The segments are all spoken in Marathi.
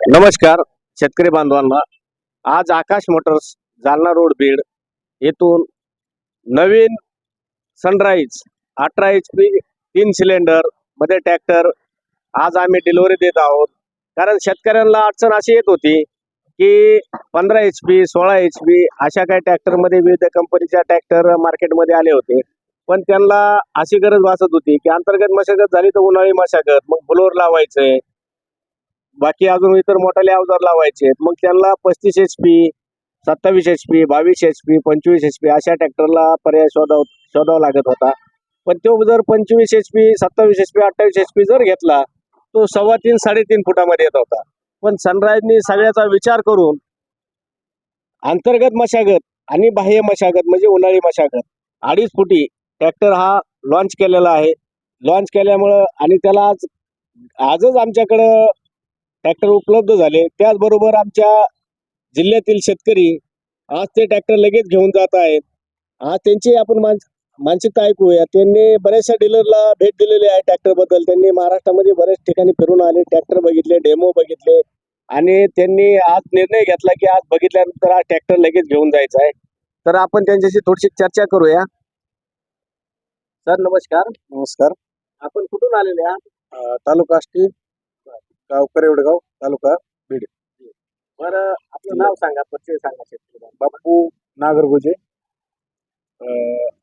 नमस्कार शेतकरी बांधवांना. आज आकाश मोटर्स जालना रोड बीड येथून नवीन सनराईज अठरा एच पी तीन सिलेंडरमध्ये ट्रॅक्टर आज आम्ही डिलिव्हरी देत आहोत. कारण शेतकऱ्यांना अडचण अशी येत होती की पंधरा एच पी सोळा एच पी अशा काही ट्रॅक्टरमध्ये विविध कंपनीच्या ट्रॅक्टर मार्केटमध्ये आले होते. पण त्यांना अशी गरज भासत होती की अंतर्गत मशागत झाली तर उन्हाळी मशागत मग ब्लोअर लावायचंय बाकी अजून इतर मोठाले अवजार लावायचे मग त्यांना पस्तीस एच पी सत्तावीस एच पी बावीस एच पी पंचवीस एच पी अशा ट्रॅक्टरला पर्याय शोधाव शोधावा लागत होता. पण तो जर पंचवीस एच पी सत्तावीस एच पी अठ्ठावीस एच पी जर घेतला तो सव्वा तीन साडेतीन फुटामध्ये येत होता. पण सनराईजनी सगळ्याचा विचार करून अंतर्गत मशागत आणि बाह्य मशागत म्हणजे उन्हाळी मशागत अडीच फुटी ट्रॅक्टर हा लॉन्च केलेला आहे. लॉन्च केल्यामुळं आणि त्याला आज आजच आमच्याकडं ट्रॅक्टर उपलब्ध झाले. त्याचबरोबर आमच्या जिल्ह्यातील शेतकरी आज ते ट्रॅक्टर लगेच घेऊन जात आहेत. आज त्यांची आपण मान- मानसिकता ऐकूया. त्यांनी बऱ्याचशा डीलरला भेट दिलेली आहे ट्रॅक्टरबद्दल त्यांनी महाराष्ट्रामध्ये बऱ्याच ठिकाणी फिरून आले ट्रॅक्टर बघितले डेमो बघितले. आणि त्यांनी आज निर्णय घेतला की आज बघितल्यानंतर आज ट्रॅक्टर लगेच घेऊन जायचा आहे. तर आपण त्यांच्याशी थोडीशी चर्चा करूया. सर नमस्कार. नमस्कार. आपण कुठून आलेले आहात? तालुका आष्टी. गाव करेवडगाव तालुका बरं आपलं नाव सांगा परिचय सांगा शेतकरी बापू नागरगोजे. अ,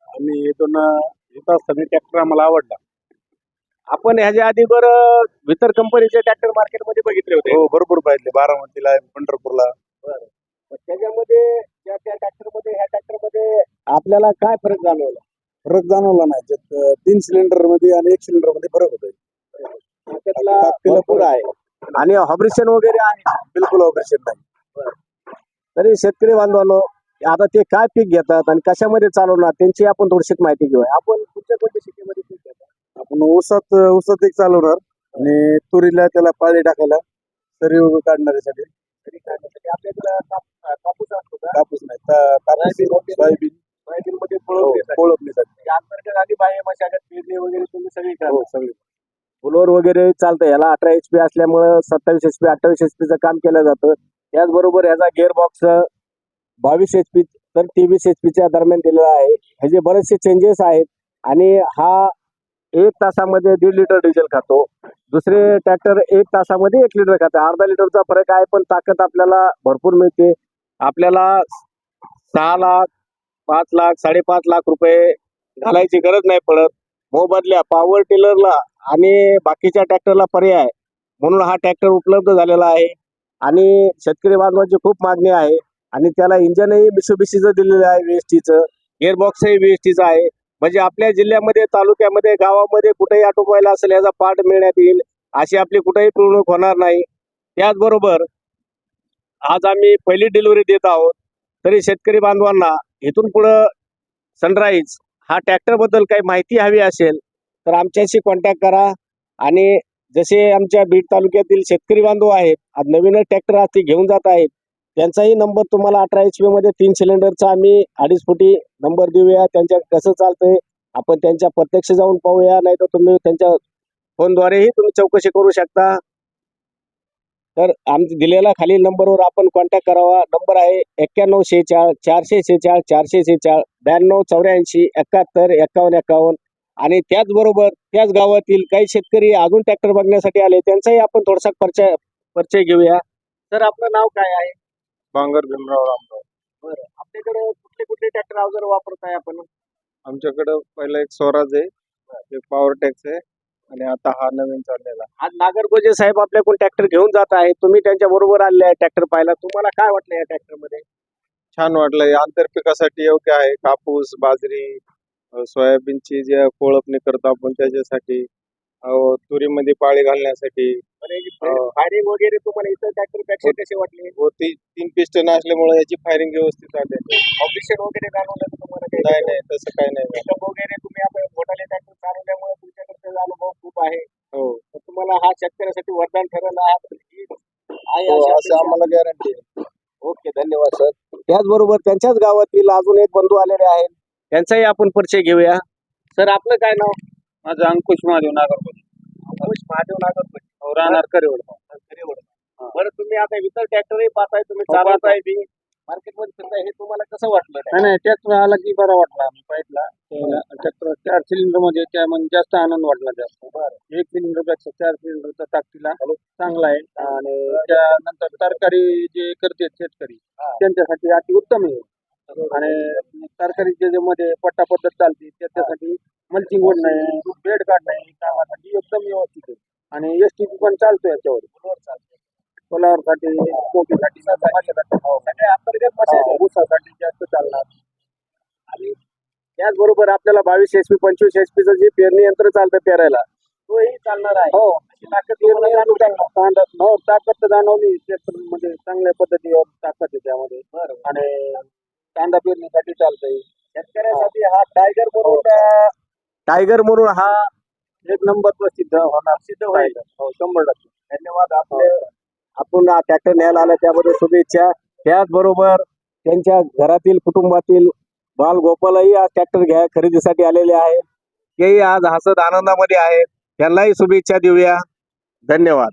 आम्ही इथून येत असताना ट्रॅक्टर आम्हाला आवडला. आपण ह्याच्या आधी बरं वितर कंपनीचे ट्रॅक्टर मार्केटमध्ये बघितले होते. हो भरपूर पाहिले बारामतीला पंढरपूरला. मग त्याच्यामध्ये त्या त्या ट्रॅक्टरमध्ये ह्या ट्रॅक्टरमध्ये आपल्याला काय फरक जाणवला? फरक जाणवला नाही. त्यात तीन सिलेंडरमध्ये आणि एक सिलेंडरमध्ये फरक होतोय. त्यातला भरपूर आहे. आणि ऑपरेशन वगैरे आहे. बिलकुल ऑपरेशन नाही. तरी शेतकरी बांधवांनो आता ते काय पीक घेतात आणि कशामध्ये चालवणार त्यांची आपण थोडीशी माहिती घेऊया. आपण कुठच्या कोणत्या शेतीमध्ये पीक घेतात? आपण ऊसात ऊसात एक चालवणार आणि तुरीला त्याला पाळी टाकायला काढण्यासाठी तरी काय म्हणतात की आपल्याकडे काप- कापूस असतो कापूस नाही कापूस सोयाबीन? सोयाबीन. कोळंबीसाठी. कोळपणीसाठी अंतर्गत आधी बाह्य मशागत पेरणी वगैरे तुम्ही सगळी हो करता. सगळे. फुलोर वगैरे चालतं याला अठरा एच पी असल्यामुळं सत्तावीस एच पी अठ्ठावीस एच पीचं काम केलं जातं. त्याचबरोबर ह्याचा गेअर बॉक्स बावीस एच पी तर तेवीस एच पीच्या दरम्यान दिलेला आहे. ह्याचे बरेचसे चेंजेस आहेत. आणि हा एक तासामध्ये दीड लिटर डिझेल खातो. दुसरे ट्रॅक्टर एक तासामध्ये एक लिटर खातो. अर्धा लिटरचा फरक आहे पण ताकद आपल्याला भरपूर मिळते. आपल्याला सहा लाख पाच लाख साडेपाच लाख रुपये घालायची गरज नाही पडत. मोबदल्या पॉवर टिलरला आणि बाकीच्या ट्रॅक्टरला पर्याय म्हणून हा ट्रॅक्टर उपलब्ध झालेला आहे. आणि शेतकरी बांधवांची खूप मागणी आहे. आणि त्याला इंजनही मिसुबिशीचं दिलेलं आहे व्ही एस टीचं एअरबॉक्सही व्ही एस टीचं आहे. म्हणजे आपल्या जिल्ह्यामध्ये तालुक्यामध्ये गावामध्ये कुठेही ऑटोमोबाईल असेल याचा पार्ट मिळण्यात येईल अशी आपली कुठेही पिळवणूक होणार नाही. त्याचबरोबर आज आम्ही पहिली डिलिव्हरी देत आहोत. तरी शेतकरी बांधवांना इथून पुढं सनराईज हा ट्रॅक्टरबद्दल काही माहिती हवी असेल तर आमच्याशी कॉन्टॅक्ट करा. आणि जसे आमच्या बीड तालुक्यातील शेतकरी बांधव आहेत आज नवीनच ट्रॅक्टर आज ते घेऊन जात आहेत त्यांचाही नंबर तुम्हाला अठरा एच पी मध्ये तीन सिलेंडरचा आम्ही अडीच फुटी नंबर देऊया. त्यांच्या कसं चालतंय आपण त्यांच्या प्रत्यक्ष जाऊन पाहूया. नाही तर तुम्ही त्यांच्या फोनद्वारेही तुम्ही चौकशी करू शकता. तर आम दिलेला खालील नंबरवर आपण कॉन्टॅक्ट करावा. नंबर आहे एक्क्याण्णव शेहेचाळ चारशे शेहेचाळ चारशे शेहेचाळ ब्याण्णव चौऱ्याऐंशी एकाहत्तर एकावन्न एकावन्न. आणि त्याचबरोबर त्याच गावातील काही शेतकरी अजून ट्रॅक्टर बघण्यासाठी आले त्यांचाही आपण थोडासा परिचय परिचय घेऊया. तर आपलं नाव काय आहे? बांगर भीमराव रामराव. बरं. आपल्याकडे कुठले कुठले ट्रॅक्टर अवजार वापरताय आपण? आमच्याकडं पहिला एक स्वराज आहे. पॉवर टॅक्स आहे आणि आता हा नवीन चाललेला आज नागरगोजे साहेब आपल्याकडून ट्रॅक्टर घेऊन जात आहे तुम्ही त्यांच्या बरोबर आले आहे ट्रॅक्टर पाहायला. तुम्हाला काय वाटलं या ट्रॅक्टरमध्ये छान वाटलं. आंतरपिकासाठी योग्य आहे. कापूस बाजरी सोयाबीनची जे कोळपणी करतो आपण त्याच्यासाठी तुरीमध्ये पाळी घालण्यासाठी हो. फायरिंग वगैरे तुम्हाला इतर ट्रॅक्टरपेक्षा कसे वाटले? व ती तीन पिस्टन असल्यामुळे याची फायरिंग व्यवस्थित आली ऑपरेशन वगैरे जाणवलं तुम्हाला? नाही नाही तसं काही नाही. वगैरे तुम्ही आपण मोठाले ट्रॅक्टर चालवल्यामुळे तुमच्याकडे अनुभव खूप आहे. हो. तुम्हाला हा शेतकऱ्यासाठी वरदान आहे हो, असं. आम्हाला गॅरंटी आहे. ओके धन्यवाद सर त्याचबरोबर त्यांच्याच गावातील अजून एक बंधू आलेले आहेत. त्यांचाही आपण परिचय घेऊया. सर आपलं काय नाव? माझं अंकुश महादेव नागरकोट. अंकुश महादेव नागरपती राहणार करेवड. बरं तुम्ही आता वितर ट्रॅक्टरही पाहताय तुम्ही हो, चालवताय. बी मार्केटमध्ये फिरताय हे तुम्हाला कसं वाटलं? नाही नाही ट्रॅक्टर आला की बरा वाटला आम्ही पाहितला ट्रॅक्टर चार सिलेंडरमध्ये त्या म्हणजे जास्त आनंद वाटला जास्त. एक सिलेंडरपेक्षा चार सिलेंडरचा ताकदीला चांगला आहे. आणि त्यानंतर तरकारी जे करते शेतकरी त्यांच्यासाठी अति उत्तम आहे. आणि तरकारीच्या जे मध्ये पट्टा पद्धत चालते त्याच्यासाठी मल्चिंग नाही बेड काढ नाही कामासाठी एकदम व्यवस्थित आहे. आणि एस टी पण चालतो याच्यावर. सोलारसाठी कोबीसाठी हो, ऊसासाठी जास्त चालणार. आणि त्याचबरोबर आपल्याला बावीस पी पंचवीस एच पीचं जे पेरणी यंत्र चालतं पेरायला तोही चालणार आहे. हो. ताकद हो जाणवली. मध्ये चांगल्या पद्धतीवर ताकद आहे त्यामध्ये. आणि कांदा पेरणीसाठी चालतंय. शेतकऱ्यासाठी हा टायगर म्हणून अं, टायगर म्हणून हा एक नंबर प्रसिद्ध होणार. सिद्ध होईल. हो शंभर टक्के. धन्यवाद आपले. आपण ट्रॅक्टर न्यायला आला त्याबद्दल शुभेच्छा. त्याचबरोबर त्यांच्या घरातील कुटुंबातील बाल गोपालही आज ट्रॅक्टर घ्या खरेदीसाठी आलेले आहे तेही आज हसत आनंदामध्ये आहेत. त्यांनाही शुभेच्छा देऊया. धन्यवाद.